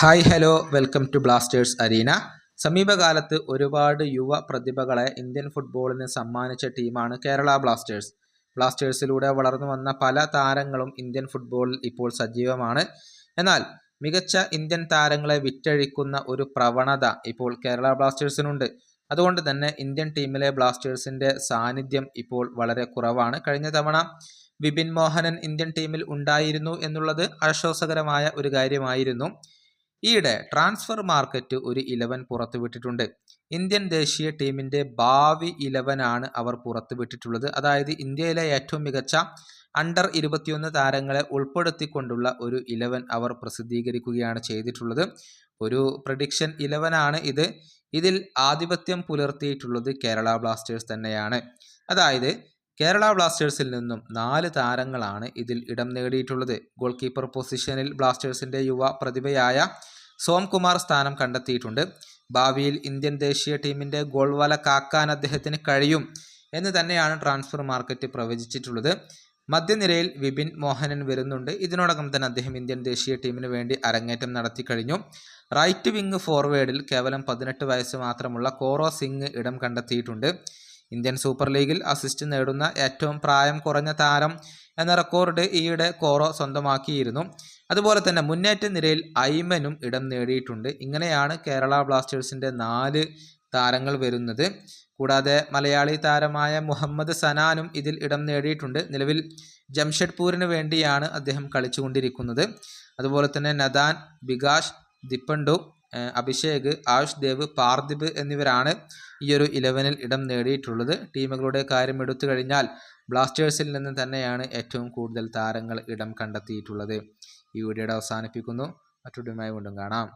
Hi hello welcome to Blasters Arena സമീപകാലത്ത് ഒരുപാട് യുവ പ്രതിഭകളെ ഇന്ത്യൻ ഫുട്ബോളിന് സമ്മാനിച്ച ടീമാണ് കേരള ബ്ലാസ്റ്റേഴ്സ് ബ്ലാസ്റ്റേഴ്സിലൂടെ വളർന്നു വന്ന പല താരങ്ങളും ഇന്ത്യൻ ഫുട്ബോളിൽ ഇപ്പോൾ സജീവമാണ്. എന്നാൽ മികച്ച ഇന്ത്യൻ താരങ്ങളെ വിറ്റഴിക്കുന്ന ഒരു പ്രവണത ഇപ്പോൾ കേരള ബ്ലാസ്റ്റേഴ്സിനുണ്ട് അതുകൊണ്ട് തന്നെ ഇന്ത്യൻ ടീമിലെ ബ്ലാസ്റ്റേഴ്സിന്റെ സാന്നിധ്യം ഇപ്പോൾ വളരെ കുറവാണ്. കഴിഞ്ഞ തവണ വിപിൻ മോഹനൻ ഇന്ത്യൻ ടീമിൽ ഉണ്ടായിരുന്നു എന്നുള്ളത് ആശ്വാസകരമായ ഒരു കാര്യമായിരുന്നു. ഈയിടെ ട്രാൻസ്ഫർ മാർക്കറ്റ് ഒരു ഇലവൻ പുറത്തുവിട്ടിട്ടുണ്ട്. ഇന്ത്യൻ ദേശീയ ടീമിന്റെ ഭാവി ഇലവനാണ് അവർ പുറത്തുവിട്ടിട്ടുള്ളത്. അതായത് ഇന്ത്യയിലെ ഏറ്റവും മികച്ച അണ്ടർ ഇരുപത്തിയൊന്ന് താരങ്ങളെ ഉൾപ്പെടുത്തിക്കൊണ്ടുള്ള ഒരു ഇലവൻ അവർ പ്രസിദ്ധീകരിക്കുകയാണ് ചെയ്തിട്ടുള്ളത്. ഒരു പ്രഡിക്ഷൻ ഇലവനാണ് ഇത്. ഇതിൽ ആധിപത്യം പുലർത്തിയിട്ടുള്ളത് കേരള ബ്ലാസ്റ്റേഴ്സ് തന്നെയാണ്. അതായത് കേരള ബ്ലാസ്റ്റേഴ്സിൽ നിന്നും നാല് താരങ്ങളാണ് ഇതിൽ ഇടം നേടിയിട്ടുള്ളത്. ഗോൾ കീപ്പർ പൊസിഷനിൽ ബ്ലാസ്റ്റേഴ്സിന്റെ യുവ പ്രതിഭയായ സോംകുമാർ സ്ഥാനം കണ്ടെത്തിയിട്ടുണ്ട്. ഭാവിയിൽ ഇന്ത്യൻ ദേശീയ ടീമിന്റെ ഗോൾ വല കാക്കാൻ അദ്ദേഹത്തിന് കഴിയും എന്ന് തന്നെയാണ് ട്രാൻസ്ഫർ മാർക്കറ്റ് പ്രവചിച്ചിട്ടുള്ളത്. മധ്യനിരയിൽ വിപിൻ മോഹനൻ വരുന്നുണ്ട്. ഇതിനോടകം തന്നെ അദ്ദേഹം ഇന്ത്യൻ ദേശീയ ടീമിന് വേണ്ടി അരങ്ങേറ്റം നടത്തി കഴിഞ്ഞു. റൈറ്റ് വിങ് ഫോർവേഡിൽ കേവലം പതിനെട്ട് വയസ്സ് മാത്രമുള്ള കോറോ സിംഗ് ഇടം കണ്ടെത്തിയിട്ടുണ്ട്. ഇന്ത്യൻ സൂപ്പർ ലീഗിൽ അസിസ്റ്റ് നേടുന്ന ഏറ്റവും പ്രായം കുറഞ്ഞ താരം എന്ന റെക്കോർഡ് ഈയിടെ കോറോ സ്വന്തമാക്കിയിരുന്നു. അതുപോലെ തന്നെ മുന്നേറ്റ നിരയിൽ ഐമനും ഇടം നേടിയിട്ടുണ്ട്. ഇങ്ങനെയാണ് കേരള ബ്ലാസ്റ്റേഴ്സിന്റെ നാല് താരങ്ങൾ വരുന്നത്. കൂടാതെ മലയാളി താരമായ മുഹമ്മദ് സനാനും ഇതിൽ ഇടം നേടിയിട്ടുണ്ട്. നിലവിൽ ജംഷഡ്പൂരിന് വേണ്ടിയാണ് അദ്ദേഹം കളിച്ചുകൊണ്ടിരിക്കുന്നത്. അതുപോലെ തന്നെ നദാൻ ബികാഷ് ദിപ്പണ്ടു അഭിഷേക് ആയുഷ് ദേവ് പാർദിബ് എന്നിവരാണ് ഈ ഒരു ഇലവനിൽ ഇടം നേടിയിട്ടുള്ളത്. ടീമുകളുടെ കാര്യം എടുത്തു കഴിഞ്ഞാൽ ബ്ലാസ്റ്റേഴ്സിൽ നിന്ന് തന്നെയാണ് ഏറ്റവും കൂടുതൽ താരങ്ങൾ ഇടം കണ്ടെത്തിയിട്ടുള്ളത്. ഈ വീഡിയോയുടെ അവസാനിപ്പിക്കുന്നു. മറ്റൊരു വീണ്ടും കാണാം.